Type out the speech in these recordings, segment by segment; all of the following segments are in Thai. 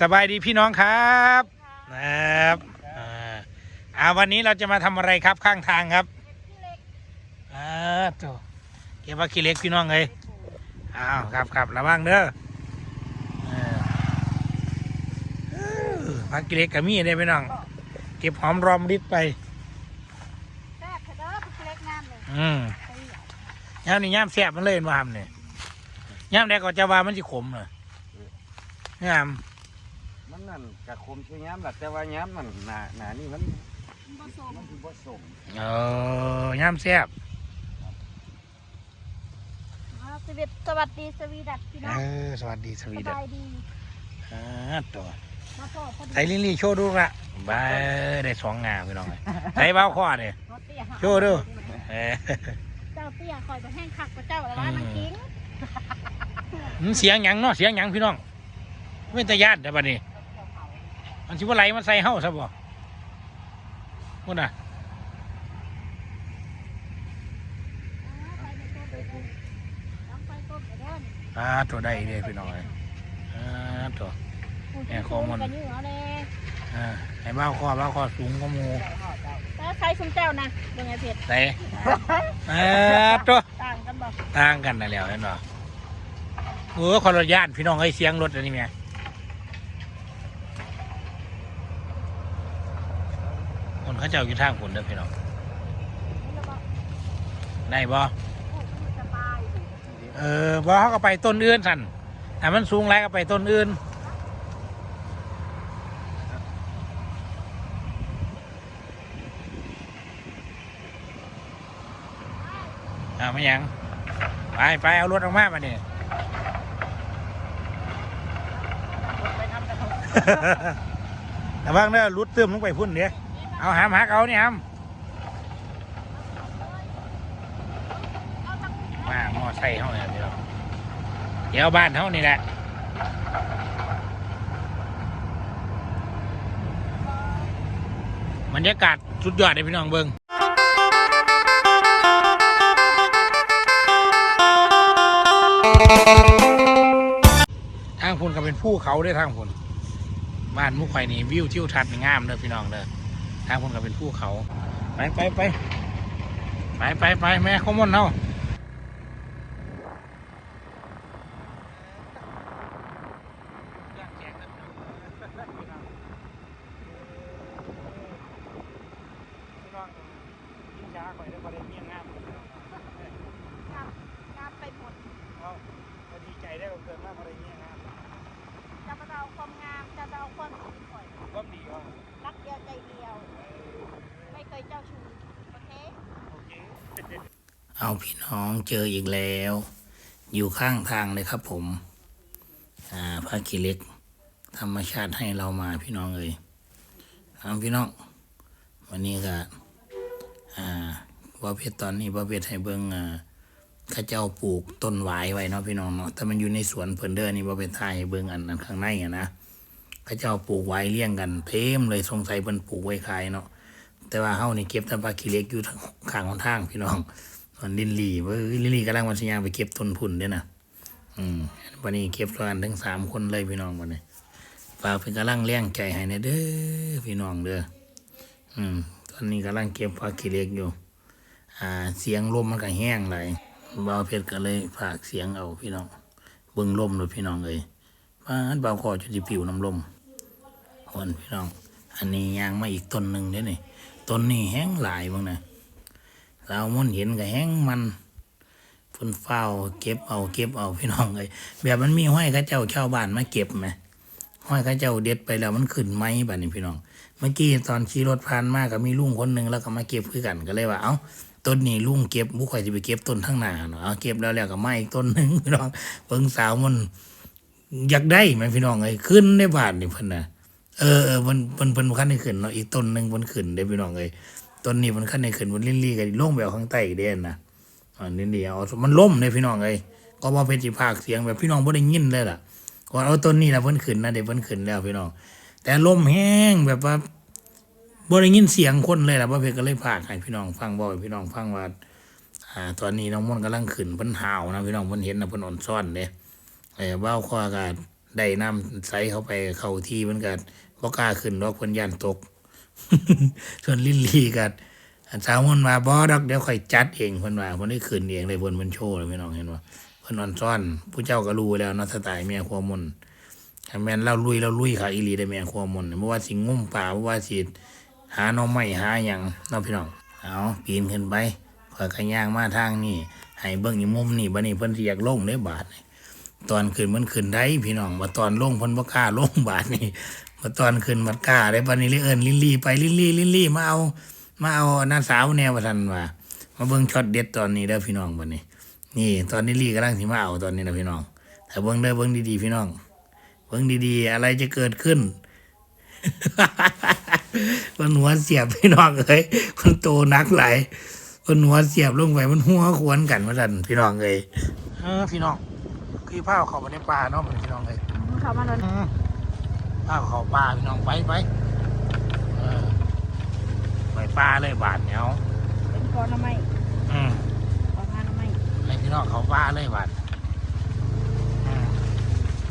สบายดีพี่น้องครับนะครับอ่าอ่าวันนี้เราจะมาทำอะไรครับข้างทางครับอ่าโตเก็บว่าขี้เหล็กพี่น้องเลยอ้าวครับครับระวังเด้อเออเออพักขี้เหล็กกับมีได้พี่น้อง เก็บหอมรอมริบไป แซ่บเด้อพี่เล็กงามเลยอืมย่ามนี่ย่ามแสบมันเลยมาทำเนี่ยย่ามแดกก็จะว่ามันจะขมเลยย่าม มันนั่นกะคมช่วยย้ำแหละแต่ว่าย้ำมันหนาหนานี่มันผสมมันคือผสมเออย่ามแสบอ่าสวัสดีสวัสดีสวีดัตพี่เอน้องอสวัสดีสสวีเดนบายดีอ่าตัวมาพอพอดีใส่ลิลลี่โชว์ดูละบายได้สองงามพี่น้องเลยใส่เบ้าข้อเนี่ยรถเตี้ยโชว์ดูเออเจ้าเตี้ยคอยไปแห้งคักกับเจ้าแล้วว่ามันกิ้งมันเสียงหยังเนาะเสียงหยังพี่น้องไม่ตะยานแต่บัดนี้ มันชิบว่าไหลมันใส่เฮ้าซะบ่พูดน่ะไปในต้นไปต้นน้ำไปต้นไปเด้ออ่าตัวได้เลยพี่น้องเลยอ่าตัวแม่ขอมันกันอยู่เอาเลยอ่าไอ้เบ้าข้อเบ้าข้อสูงก็มูแล้วใครชุมเจ้านะเป็นไงเผ็ดใส่เออตัวต่างกันบ่ต่างกันนั่นแหล้วเห็นบ่เออคนละย่านพี่น้องไอ้ยเสียงรถอันนี้แม่คน เขาเจ้าอยู่ทางผลเด้อพี่น้องแล้วก็ได้บ่สบายเออบ่เขาก็ไปต้นอื่นสั่นแต่มันสูงไรก็ไปต้นอื่นอ่าไม่ยัง ไปไปเอารถออกมามาเนี่ยแต่บางเนี่ยรุดเติมลงไปพุ่นเดี๋ยว เอาหามหักเอานี่หามมามอไซค์เขาเนี่ยพี่น้องเดี๋ยวบ้านเขานี่แหละบรรยากาศสุดยอดเลยพี่น้องเบิ้งทางพุ่นก็เป็นภูเขาด้วยทางพุ่นบ้านมุกไข่นี่วิวทิวทัศน์นี่งามเลยพี่น้องเลย ทางคนก็เป็นภูเขา ไปไปไปไปไปไปแม่ขมนเนาะใจได้เกินมากอะไรเงี้ยนะ จะมาเอาความงามจะเอาความสวย ก็ดีว่า รักเดียวใจเดียว ไม่เคยเจ้าชู้โอเค เอาพี่น้องเจออีกแล้ว อยู่ข้างทางเลยครับผม อ่าพระกิเล็ก ธรรมชาติให้เรามาพี่น้องเลยเอาพี่น้อง วันนี้ก็อ่าว่าเพชรตอนนี้ว่าเพชรให้เบิ้งอ่าข้าเจ้าปลูกต้นหวายไว้เนาะพี่น้องเนาะแต่มันอยู่ในสวนเพิ่นเด้อนี่ว่าเป็นทายให้เบิ้งอันนั้นข้างในอะนะข้าเจ้าปลูกไว้เลี้ยงกันเต็มเลยสงสัยเพิ่นปลูกไว้ขายเนาะแต่ว่าเฮานี่เก็บแต่ปลาขี้เล็กอยู่ข้างของทางพี่น้อง มันลินลี่ว้ยลินลี่กำลังวันสัญญาไปเก็บต้นพุ่นเด้วยนะอืมวันนี้เก็บตัวกันทั้งสามคนเลยพี่น้องวันนี้ฝากเป็นกำลังเลี้ยงใจให้นะเด้อพี่น้องเด้ออืมตอนนี้กำลังเก็บปลาขี้เล็กอยู่ อ่า เสียงลมมันก็แห้งไหลยเบาเพชรก็เลยฝากเสียงเอาพี่น้องเบิ่งลมเลยพี่น้องเลยบ้านเบาคอจะจิปิวน้ำลมคนพี่น้อง อันนี้ยางมาอีกต้นหนึ่งเด้อนี่ต้นนี้แห้งหลายบ้างนะ เรามันเห็นก็แห้งมันฝนเฝ้าเก็บเอาเก็บเอาพี่น้องเลยแบบมันมีห้อยข้าเจ้าชาวบ้านมาเก็บไหมห้อยข้าเจ้าเด็ดไปแล้วมันขึ้นไหมบ้านี้พี่น้อง เมื่อกี้ตอนขี่รถผ่านมาก็มีลุงคนหนึ่งแล้วก็มาเก็บคือกันก็เลยว่าเอ้าต้นนี้ลุงเก็บบุคอยจะไปเก็บต้นทั้งหนาเนาะเอาเก็บแล้วแล้วก็ไมาอีกต้นหนึ่งพี่น้องเบิ่งสาวมันอยากได้ไหมพี่น้องไอ้ยขึ้นได้บาทนี่เพิ่นนะเออเออมันมันเพิ่นขั้นได้ขึ้นเนาะอีกต้นหนึ่งมันขึ้นได้พี่น้องเล ต้นนี้มันขั้นในขึ้นมันลินลี่กันล่งแบบข้างใต้อีเด่นนะอันนี้เดียวมันล่มเลยพี่น้องเลยก็มาเป็นจีภาคเสียงแบบพี่น้องบ่ได้ยินเลยล่ะก่อนเอาต้นนี้นะเพิ่นขึ้นนะเดี๋ยวเพิ่นขึ้นแล้วพี่น้อง แต่ล่มแห้งแบบว่าบ่ได้ยินเสียงคนเลยล่ะว่าเพิ่นก็เลยพากให้พี่น้องฟังบ่พี่น้องฟังว่าอ่า ตอนนี้น้องม่อนกำลังขึ้นเพิ่นห่าวนะพี่น้องเพิ่นเห็นนะเพิ่นอ่อนซ่อนเด้เออเบ้าคอก็ได้น้ำใสเข้าไปเข้าที่มันก็บ่กล้าขึ้นดอกเพิ่นย่านตก ส่วนลิลลี่กันสาวมันมาบ่ดอกเดี๋ยวค่อยจัดเองเพิ่นว่าเพิ่นได้ขึ้นเองเลยเพิ่นเพิ่นโชว์เลยพี่น้องเห็นบ่เพิ่นอนซ้อนผู้เจ้าก็รู้แล้วนะสไตล์แม่ครัวมนแมนเราลุยเราลุยค่ะอีลีได้แม่ครัวมนต์บ่ว่าสิงุ่มป่าบ่ว่าสิหาน่องไม้หาหยังเนาะพี่น้องเอาปีนขึ้นไปข่อยก็ย่างมาทางนี้ให้เบิ่งอีมุมนี่บัดนี้เพิ่นสิอยากลงได้บาดนี่ตอนขึ้นมันขึ้นได้พี่น้องมาตอนลงเพ้นบ่กล้าลงบาทนี่ มาตอนขึ้นมันกล้าได้บัดนี้เลยเอิ้นลิลลี่ไปลิลลี่ลิลลี่มาเอา มาเอาน้าสาวแนวว่าซั่นว่ามาเบิ่งช็อตเด็ดตอนนี้เด้อพี่น้องบัดนี้ นี่ตอนนี้ลี่กำลังสิมาเอาตอนนี้นะพี่น้องแต่เบิ่งเด้อเบิ่งดีๆพี่น้อง เบิ่งดีๆ อะไรจะเกิดขึ้นมันหัวเสียบพี่น้องเอ้ยมันโตนักหลายมันหัวเสียบลงไปมันหัวควนกันว่าซั่นพี่น้องเอ้ยเออพี่น้องคือผ้าเขาไปในป่าเนาะพี่น้องเลยเขามาโดน ผ้าเขาป่าพี่น้องไปไปเออไปป่าเลยบาทเนาะเป็นก้อนน้ำไม้อืมก้อนงานน้ำไม้ให้พี่น้องเขาป่าเลยบาทอืม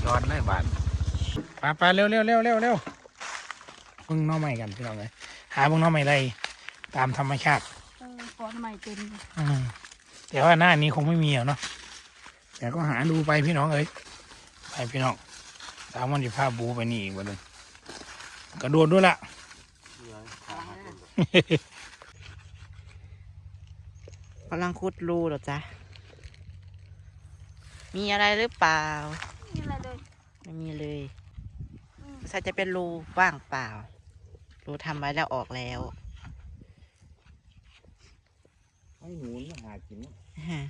จอดเลยบาทไปไปเร็วเร็วเร็วเร็วเร็วเพิ่งหน้องใหม่กันพี่น้องเลยหาเพิ่งหน้องใหม่ได้ตามธรรมชาติเออก้อนน้ำไม้เต็มอืมแต่ว่าหน้านี้คงไม่มีหรอกเนาะแต่ก็หาดูไปพี่น้องเอ้ยไปพี่น้อง ตามวันที่พาบูไปนี่อีกวันหนึงกระโดดด้วยละกำลังขุดรูเหรอจ๊ะ มีอะไรหรือเปล่านี่อะไรเลยไม่มีเลยอืมถ้าจะเป็นรูว่างเปล่า รูทำไว้แล้วออกแล้วให้หนูมาหากินเนาะฮะ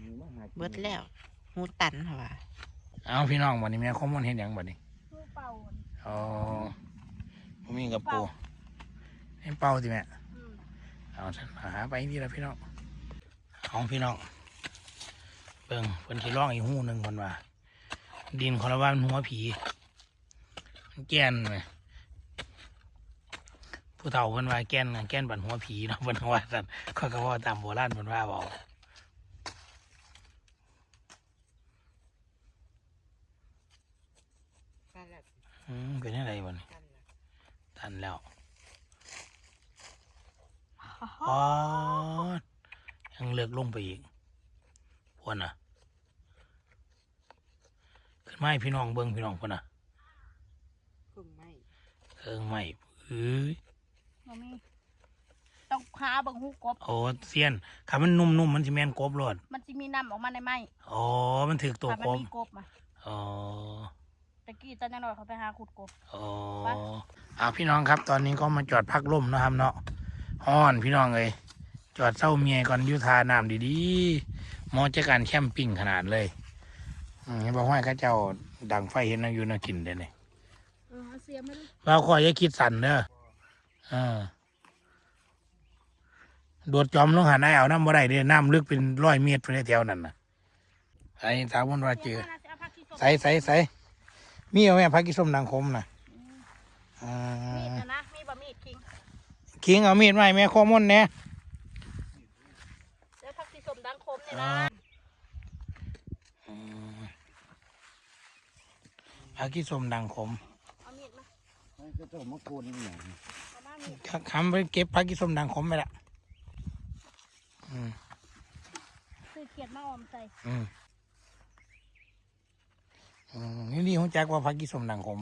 หนูมาหากินเบิดแล้ว หูตันเหรอวะ เอาพี่น้องวันนี้แม่ข้อมูลเห็นอย่างบัดนี้ลูกเป่าอ๋อผมมีกระปูให้เป่าสิแม่อืมเอาฉันหาไปนี่ละพี่น้องเอาพี่น้องเบิ่งเพิ่นที่ร้องอีกหูหนึ่งคนว่า ดินคอละวันหัวผีมันแก่นไหมผู้เฒ่าเพิ่นว่าแก่นน่ะแก่นบันหัวผีเนาะเพิ่นว่าสั่นข้อยก็ว่าตามโบราณเพิ่นว่าบอก เป็นอะไรบัดนี้ตันแล้วอ๋อยังเลือกลงไปอีกพวนน่ะ ขึ้นไม้พี่น้องเบิ้งพี่น้องพวนน่ะพึ่งไม่เอิงไม้เอ้ยบ่มีต้องหาเบิ่งหูกบโอ้เซียนขามันนุ่มๆมันสิแม่นกบรอดมันจะมีน้ำออกมาในไม้อ๋อ มันถือตัวถ้ากมับมีกบมาอ๋อ ตะกี้ตอนนั้นหน่อยเขาไปหาขุดกบ อ๋อไปเอาพี่น้องครับ ตอนนี้ก็มาจอดพักลมนะครับเนาะฮ้อนพี่น้องเลยจอดเศร้าเมียก่อนอยุทาน้ำดีๆเหมอจะการแคมปิ้งขนาดเลยอืมเห็นบอกว่าข้าเจ้าดังไฟเห็นนาอยู่นากินเด้เนี่ยเออเสียไม่รู้เราคอยจะคิดสั่นเด้อเออโดดจอมลงหาได้เอาน้ำบ่ได้เด้อน้ำลึกเป็นร้อยเมตรในแถวนั้นนะไอ้ถามว่าเจอเอาผักชีสดใส่ใส่ใส่ มีเอาไหมพักกิส้มดังคมนะอ่มีดานะนะมีบะมีดคิงคิงเอามีดมาให้แม่ข้อมนเนี่ยแล้วผักชีสมดังคมเนี่ยนะพักกิส้มดังคมเอามีดมาให้ก็ต้องมาโกนอหย่างเอามามีดคำไปเก็บพักกิส้มดังคมไปละอืมซื้อเขียดมาออมใส่อืม อืมนี่นี่หัวจักว่าพักกิส้มดังคม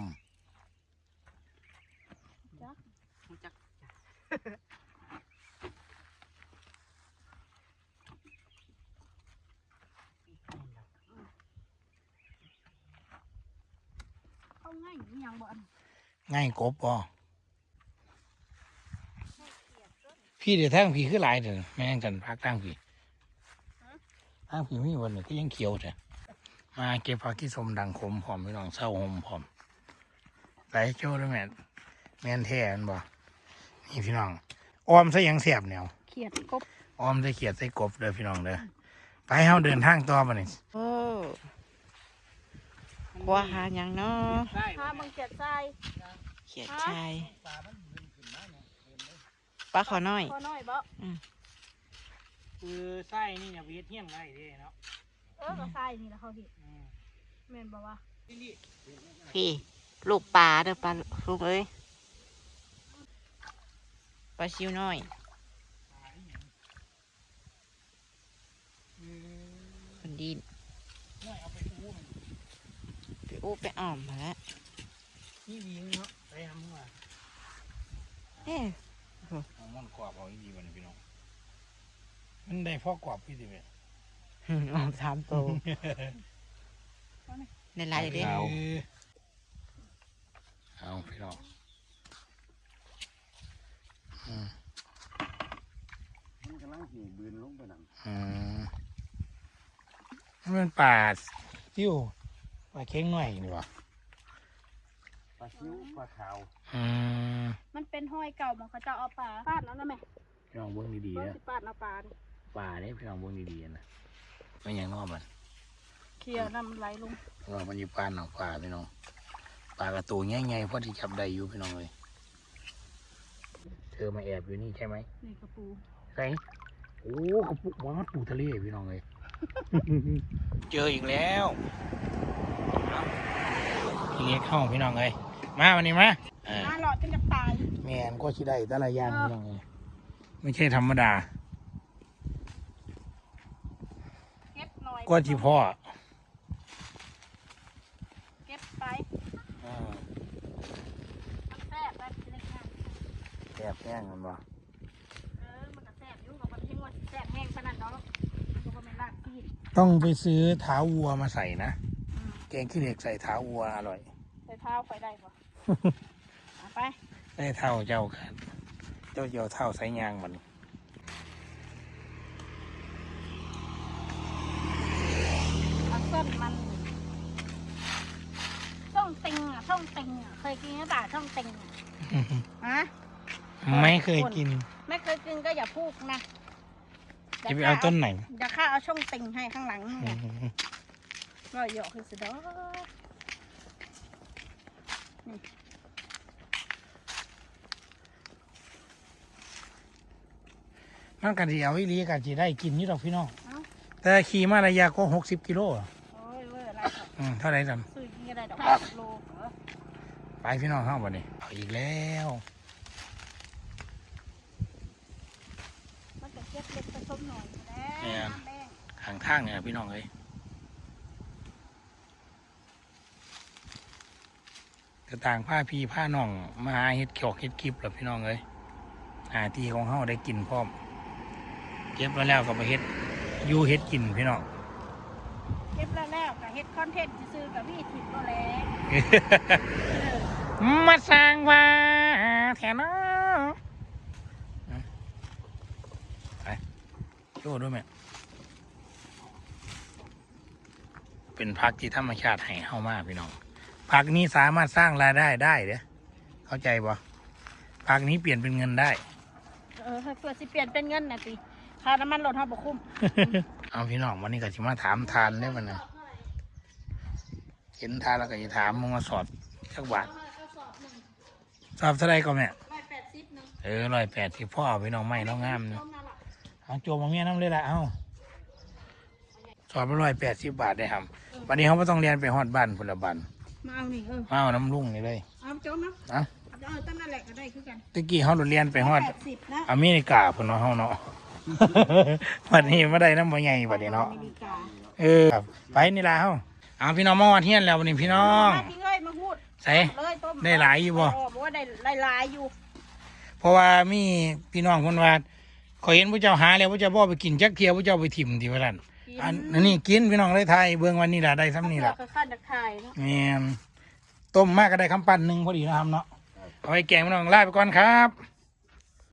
เข้าง่ายอหย่างบ่อันง่ายกบป่พี่เดี๋ยวทางพี่คือหลายเถอะแม่งกันพักทางพี่ทางพี่มีวันหนึ่งก็ยังเขียวเถอะ มาเก็บผักที่สมดังคมพร้อมพี่น้องเศร้าหมพร้อมไหลโจ้ด้วยแม่นแม่นแท้แมันบ่นี่พี่น้องออมซะยังเสียบแนวเขียดกบออมใส่เขียดใส่กบเด้อพี่น้องเด้อไปเฮาเดินทางต่อไปนี่โอ้คว้าหาหยังเนาะหาเบิ่งเขียดทรายเขียดชายปลาขอน้อยพอน้อยบ่คือไส้นี่เนี่ยเวียดเที่ยงไรเด้เนาะ เออก็ทรายนี่แหละเขาเห็นแม่นบอกว่าพี่ลูกปลาเด้อปลาลูกเอ้ยปลาชิวน้อยคนดินไปอู้ไปอ้อมมาแล้วนี่ดีเนาะไปทำว่าเอ๊ะเอามันกรอบเอาอีดีวันนี้พี่น้องมันได้พ่อกรอบพี่ดิแม่ ออกสามโตวในลายเด้เอา เอาพี่น้องอืมมันกำลังหีบืนลงไปนั่นอืมมันเป็นป่าซิ่วป่าเค้งหน่อยนี่วะปลาคิ้วปลาขาวอืมมันเป็นห้อยเก่าหมองเขาเจะเอาปลาปาดแล้วนะแม่พี่น้องเบิ้งดีเพิ่ๆนนะสิปาดเอาปลานี่ป่าเนี่ยพี่น้องเบิ้งดีๆนะ ไม่อย่างนอกมันเคลียร์น้ำไหลลงเรามันอยู่ป่าหนองป่าพี่น้องป่ากระตูง่ายๆพอที่จับได้อยู่พี่น้องเลยเธอมาแอบอยู่นี่ใช่ไหมนี่กระปูใช่โอ้กระปุกวางปูทะเลพี่น้องเลยเจออีกแล้วพี่เล็กเข้าพี่น้องเลยมาวันนี้มาเออน่าหลอดจนจะตายแมนก็ชิได้แต่ละอย่างพี่น้องเลยไม่ใช่ธรรมดา ก็บหน่อยก็ที่พ่อเก็บไปอ่ามันแซ่บไปเล็กน้แสบแห้งมันบ่เออมันก็แซ่บอยู่กับมันทิ้งว่าสิแซ่บแห้งขนาดนั้นมันก็บ่แม่นลาบซีดต้องไปซื้อเท้าวัวมาใส่นะอืมแกงขี้เหล็กใส่เท้าวัวอร่อย ใส่เท้าไปได้ปะเอาไป ได้เท่าเจ้ากันเจ้าเจ้าเท่าใส่ยางมัน เอาส้นมันส้มติงอะส้มติงอะเค ยกินหรือเปล่าส้มติงอะฮะไม่เคยกิน ไม่เคยกินก็อย่าพูดนะจะไปเอาต้นไหนเดี๋ยวข้าเอาช่องติงให้ข้างหลังนี่ไงก็เหยาะคือสุดอมันกันที่เอาอีหลีกันที่ได้กินนี่ดอกพี่น้องแต่ขี่มาระยะก็หกสิบกิโลอะโอ้ยเว้ยอะไรครับอืมเท่าไหรจันซื้อกินก็ได้ดอกห้าสิบโลเหรอ ไปพี่น้องเข้าวันนี้เอาอีกแล้วมันจะเก็บเล็กผสมหน่อยอยู่แล้วเนี่ยน้ำแดงข้างทางเนี่ยพี่น้องเลยกระต่างผ้าพี่ผ้าน้องมาหาเฮ็ดขอกเฮ็ดคลิปแล้วพี่น้องเลยหาที่ของเฮาได้กินพร้อม เก็บแล้วแล้วก็ไปเฮ็ดอยู่เฮ็ดกินพี่น้องเก็บแล้วแล้วกับเฮ็ดคอนเทนต์ซื้อๆกับพี่ถิบก็แล้ว มาสร้างว่าแถวน้อไปโชว์ด้วยแม่เป็นพักที่ธรรมชาติให้เข้ามาพี่น้องพักนี้สามารถสร้างรายได้ได้เด้อเข้าใจบ่พักนี้เปลี่ยนเป็นเงินได้ เออเพื่อสิเปลี่ยนเป็นเงินนะสิค่าน้ำมันลดห้าบคุ้ม เอาพี่น้องวันนี้ก็สิมาถามทานได้มันนะเห็นทานแล้วก็จะถามมึงมาสอบสักบาท สอบเท่าไรก็แม่ร้อยแปดสิบหนึ่งเออร้อยแปดที่พ่อพี่น้องไม่น้องงามเนต้อะมนั่นแหละเอาโจมมาเมียน้ำเลยละเอาสอบไปร้อยแปดสิบบาทได้ครับวันนี้เขาไม่ต้องเรียนไปฮอดบ้านพลบันมาเอานี่เออมาเอาน้ำลุ่งนี่เลยเอาโจมนะเอาเออตั้งนั่นแหละก็ได้คือกันตะกี้เขาเรียนไปฮอดแปดสิบนะอเมริกาพุ่นเนาะเขาเนาะวันนี้ไม่ได้น้ำบ่ใหญ่บัดนี้เนาะอเมริกาเออครับไปนี่ละเฮาเอาพี่น้องมาวัดเฮียนแล้ววันนี้พี่น้อง ใส่เลยต้มได้หลายอยู่บ่เบอกว่าได้ได้หลายอยู่เพราะว่ามีพี่น้องคนว่าขอยเห็นพระเจ้าหาแล้วพระเจ้าบ่ไปกินจักเทียวพระเจ้าไปถิ่มที่ว่าซั่นกิอันอันนี้กินพี่น้องเลยไทยเบิ่งวันนี้ล่ะได้ซ้ำนี่ล่ะเพื่อขั้นจากไทยเนาะ แม่นต้มมากก็ได้คำปั้นหนึ่งพอดีนะครับเนาะเอาไว้แกงพี่น้องลาไปก่อนครับ